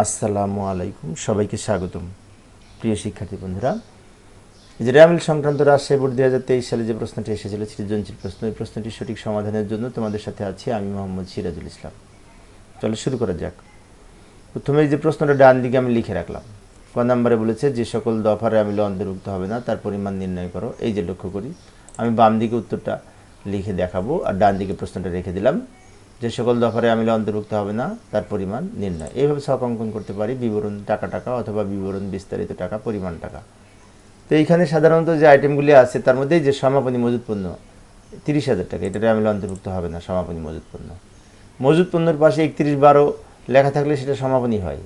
আসসালামু আলাইকুম, সবাইকে স্বাগতম। প্রিয় শিক্ষার্থী বন্ধুরা যে র্যামিল সংক্রান্ত রাজশাহী বোর্ড দুই হাজার তেইশ সালে যে প্রশ্নটি এসেছিল, সৃজনশীল প্রশ্ন, এই প্রশ্নটির সঠিক সমাধানের জন্য তোমাদের সাথে আছি আমি মোহাম্মদ সিরাজুল ইসলাম। চলো শুরু করা যাক। প্রথমে যে প্রশ্নটা ডান দিকে আমি লিখে রাখলাম। ক নম্বরে বলেছে, যে সকল দফা র্যামিল অন্তর্ভুক্ত হবে না, তার পরিমাণ নির্ণয় করো। এই যে লক্ষ্য করি, আমি বাম দিকে উত্তরটা লিখে দেখাবো, আর ডান দিকে প্রশ্নটা রেখে দিলাম। যে সকল দফারে আমিলে অন্তর্ভুক্ত হবে না, তার পরিমাণ নির্ণয়। এইভাবে ছক অঙ্কন করতে পারি, বিবরণ টাকা টাকা অথবা বিবরণ বিস্তারিত টাকা, পরিমাণ টাকা। তো এইখানে সাধারণত যে আইটেমগুলি আছে, তার মধ্যেই যে সমাপনী মজুত পণ্য, তিরিশ হাজার টাকা এটা আমিলে অন্তর্ভুক্ত হবে না, সমাপনী মজুত পণ্য। মজুত পণ্যের পাশে একত্রিশ বারো লেখা থাকলে সেটা সমাপনী হয়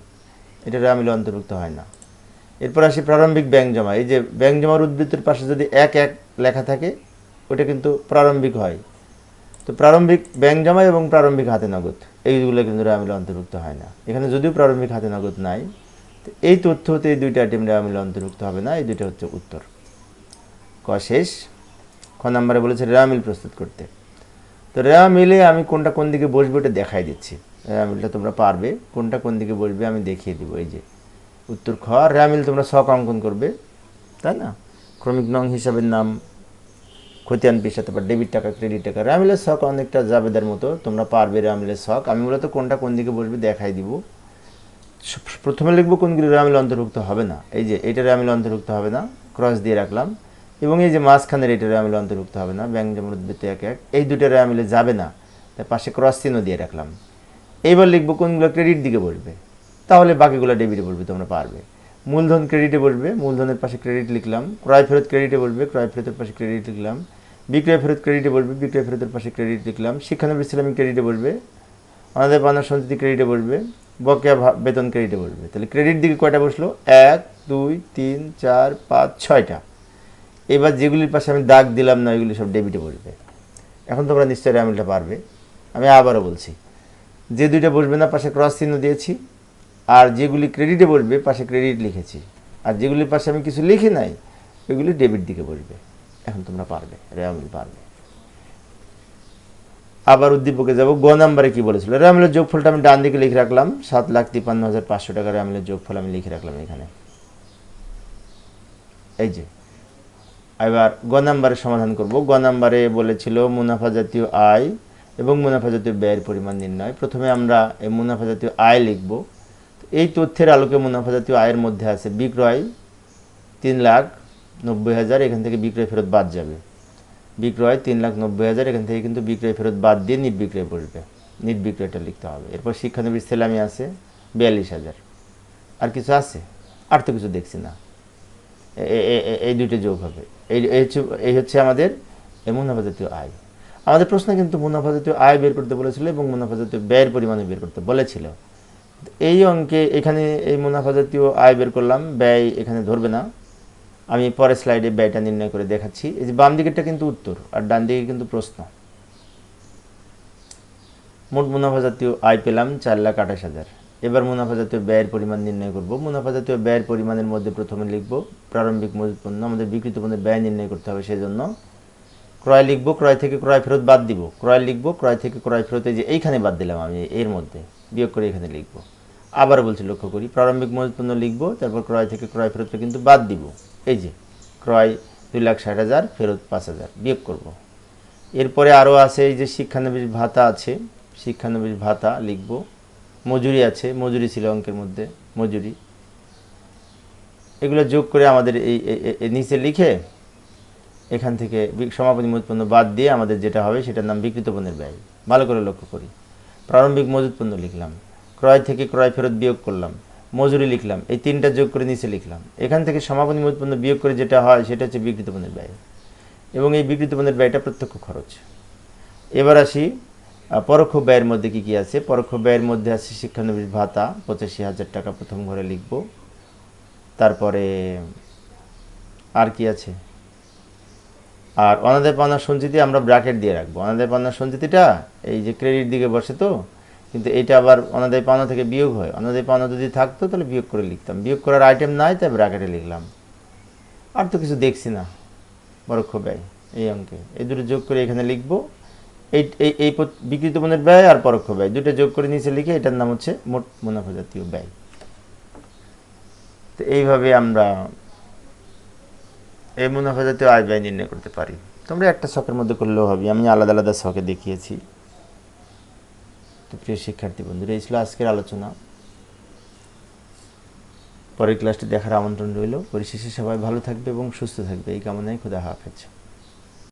এটা আমিলে অন্তর্ভুক্ত হয় না। এরপর আসি প্রারম্ভিক ব্যাংক জমা। এই যে ব্যাংক জমার উদ্বৃত্তের পাশে যদি এক এক লেখা থাকে, ওটা কিন্তু প্রারম্ভিক হয়। তো প্রারম্ভিক ব্যাংক জমা এবং প্রারম্ভিক হাতে নগদ, এইগুলো কিন্তু রেয়ামিলে অন্তর্ভুক্ত হয় না। এখানে যদিও প্রারম্ভিক হাতে নগদ নাই এই তথ্য হতে এই দুইটা আইটেম রেয়ামিলে অন্তর্ভুক্ত হবে না, এই দুইটা হচ্ছে উত্তর। ক শেষ, খ নম্বরে বলেছে রেয়ামিল প্রস্তুত করতে। তো রেয়ামিলে আমি কোনটা কোন দিকে বসবে ওটা দেখাই দিচ্ছি। রেয়ামিলটা তোমরা পারবে, কোনটা কোন দিকে বসবে আমি দেখিয়ে দিব, এই যে। উত্তর খ রেয়ামিল তোমরা শখ অঙ্কন করবে, তাই না? ক্রমিক নং হিসাবের নাম খতিয়ান পিসা তারপর ডেবিট টাকা ক্রেডিট টাকা র্যামিলের শখ অনেকটা জাবেদার মতো। তোমরা পারবে র্যামিলের শখ। আমি মূলত কোনটা কোন দিকে বসবে দেখাই দিব। প্রথমে লিখব কোনগুলি র্যামিল অন্তর্ভুক্ত হবে না। এই যে, এটা র্যামিল অন্তর্ভুক্ত হবে না। ক্রস দিয়ে রাখলাম। এবং এই যে মাঝখানের এটা র্যামিল অন্তর্ভুক্ত হবে না। ব্যাংক যেমন উদ্বৃত্ত এক এক। এই দুটো র্যামিলে যাবে না। তার পাশে ক্রস চিহ্ন দিয়ে রাখলাম। এইবার লিখব কোনগুলো ক্রেডিট দিকে বসবে। তাহলে বাকিগুলো ডেবিটে বলবে তোমরা পারবে। মূলধন ক্রেডিটে বলবে মূলধনের পাশে ক্রেডিট লিখলাম। ক্রয় ফেরত ক্রেডিটে বলবে ক্রয় ফেরতের পাশে ক্রেডিট লিখলাম। বিক্রয় ফেরত ক্রেডিটে বসবে, বিক্রয় ফেরতের পাশে ক্রেডিট লিখলাম শিক্ষানবিশ ইসলামিক ক্রেডিটে বসবে আমাদের পাওনা সঞ্চিতি ক্রেডিটে বসবে, বকেয়া বেতন ক্রেডিটে বসবে। তাহলে ক্রেডিট দিকে কয়টা বসল? এক, দুই, তিন, চার, পাঁচ, ছয়টা। এবার যেগুলির পাশে আমি দাগ দিলাম না, ওইগুলি সব ডেবিটে বসবে। এখন তোমরা নিশ্চয়ই র্যামিলটা পারবে। আমি আবারও বলছি, যে দুইটা বসবে না, পাশে ক্রস চিহ্ন দিয়েছি, আর যেগুলি ক্রেডিটে বসবে, পাশে ক্রেডিট লিখেছি। আর যেগুলির পাশে আমি কিছু লিখি নাই, ওইগুলি ডেবিট দিকে বসবে। এখন তোমরা পারবে রেয়ামিল পারবে। আবার উদ্দীপকে যাব, গ নাম্বারে কি বলেছিল? রেয়ামিলের যোগফলটা আমি ডান দিকে লিখে রাখলাম, সাত লাখ তিপ্পান্ন হাজার পাঁচশো টাকা রেয়ামিলের যোগফল আমি লিখে রাখলাম এখানে। এই যে, এবার গ নাম্বারে সমাধান করব। গ নাম্বারে বলেছিল মুনাফা জাতীয় আয় এবং মুনাফা জাতীয় ব্যয়ের পরিমাণ নির্ণয়। প্রথমে আমরা এই মুনাফা জাতীয় আয় লিখব। এই তথ্যের আলোকে মুনাফা জাতীয় আয়ের মধ্যে আছে বিক্রয় তিন লাখ নব্বই হাজার, এখান থেকে বিক্রয় ফেরত বাদ যাবে। বিক্রয় তিন লাখ নব্বই হাজার, এখান থেকে কিন্তু বিক্রয় ফেরত বাদ দিয়ে নিট বিক্রয় পড়বে নিট বিক্রয়টা লিখতে হবে। এরপর শিক্ষানবিশ সেলামি আছে, বিয়াল্লিশ হাজার। আর কিছু আছে? আর তো কিছু দেখছি না। এই দুইটা যোগ হবে। এই এই হচ্ছে আমাদের মুনাফা জাতীয় আয়। আমাদের প্রশ্ন কিন্তু মুনাফা জাতীয় আয় বের করতে বলেছিল এবং মুনাফা জাতীয় ব্যয়ের পরিমাণে বের করতে বলেছিল। এই অঙ্কে এখানে এই মুনাফা জাতীয় আয় বের করলাম, ব্যয় এখানে ধরবে না। আমি পরের স্লাইডে ব্যয়টা নির্ণয় করে দেখাচ্ছি। এই যে বাম দিকেরটা কিন্তু উত্তর আর ডান দিকে কিন্তু প্রশ্ন। মোট মুনাফা জাতীয় আয় পেলাম চার লাখ আঠাশ হাজার। এবার মুনাফা জাতীয় ব্যয়ের পরিমাণ নির্ণয় করব। মুনাফা জাতীয় ব্যয়ের পরিমাণের মধ্যে প্রথমে লিখব, প্রারম্ভিক মজুত পণ্য, আমাদের বিক্রিত পণ্যের ব্যয় নির্ণয় করতে হবে সেজন্য। ক্রয় লিখব, ক্রয় থেকে ক্রয় ফেরত বাদ দিব। ক্রয় লিখব, ক্রয় থেকে ক্রয় ফেরত, এই যে এইখানে বাদ দিলাম আমি এর মধ্যে। বিয়োগ করে এখানে লিখব। আবার বলছি, লক্ষ্য করি। প্রারম্ভিক মজুত পণ্য লিখব, তারপর ক্রয় থেকে ক্রয় ফেরতটা কিন্তু বাদ দিব। এই যে, ক্রয় দুই লাখ ষাট হাজার, ফেরত পাঁচ হাজার, বিয়োগ করব। এরপরে আরও আছে এই যে শিক্ষানবিশ ভাতা আছে, শিক্ষানবিশ ভাতা লিখব। মজুরি আছে, মজুরি ছিল অঙ্কের মধ্যে, মজুরি। এগুলো যোগ করে আমাদের এই নিচে লিখে এখান থেকে সমাপনী মজুত পণ্য বাদ দিয়ে আমাদের যেটা হবে, সেটার নাম বিকৃত পণ্যের ব্যয়। ভালো করে লক্ষ্য করি। প্রারম্ভিক মজুত পণ্য লিখলাম। ক্রয় থেকে ক্রয় ফেরত বিয়োগ করলাম। মজুরি লিখলাম। এই তিনটা যোগ করে নিচে লিখলাম। এখান থেকে সমাপনী মজুত বিয়োগ করে যেটা হয়, সেটা হচ্ছে বিকৃত পণ্যের ব্যয়। এবং এই বিকৃত পণ্যের ব্যয়টা প্রত্যক্ষ খরচ। এবার আসি পরোক্ষ ব্যয়ের মধ্যে কি কি আছে? পরোক্ষ ব্যয়ের মধ্যে আছে শিক্ষানবিশ ভাতা, পঁচাশি হাজার টাকা প্রথম ঘরে লিখব। তারপরে, আর কি আছে? আর অনাদায় পাওনা সঞ্চিতি আমরা ব্র্যাকেট দিয়ে রাখব। অনাদায় পাওনা সঞ্চিতিটা, এই যে ক্রেডিট দিকে বসে তো কিন্তু এটা আবার অনাদায় পাওনা থেকে বিয়োগ হয়। অনাদায় পাওনা যদি থাকতো, তাহলে বিয়োগ করে লিখতাম। বিয়োগ করার আইটেম নাই, তাই ব্র্যাকেটে লিখলাম। আর তো কিছু দেখছি না। পরোক্ষ ব্যয়, এই অঙ্কে। এই দুটো যোগ করে এখানে লিখব। এই এই বিকৃত মনের ব্যয় আর পরোক্ষ ব্যয়। দুটো যোগ করে নিচে লিখে এটার নাম হচ্ছে মোট মুনাফা জাতীয় ব্যয়। তো এইভাবে আমরা এই মুনাফা জাতীয় আয় ব্যয় নির্ণয় করতে পারি। তোমরা একটা শখের মধ্যে করলেও হবে। আমি আলাদা আলাদা শখে দেখিয়েছি। তো প্রিয় শিক্ষার্থী বন্ধুরা, এই ছিল আজকের আলোচনা। পরের ক্লাসটি দেখার আমন্ত্রণ রইল। পরিশেষে সবাই ভালো থাকবে এবং সুস্থ থাকবে। এই কামনায় খোদা হাফেজ।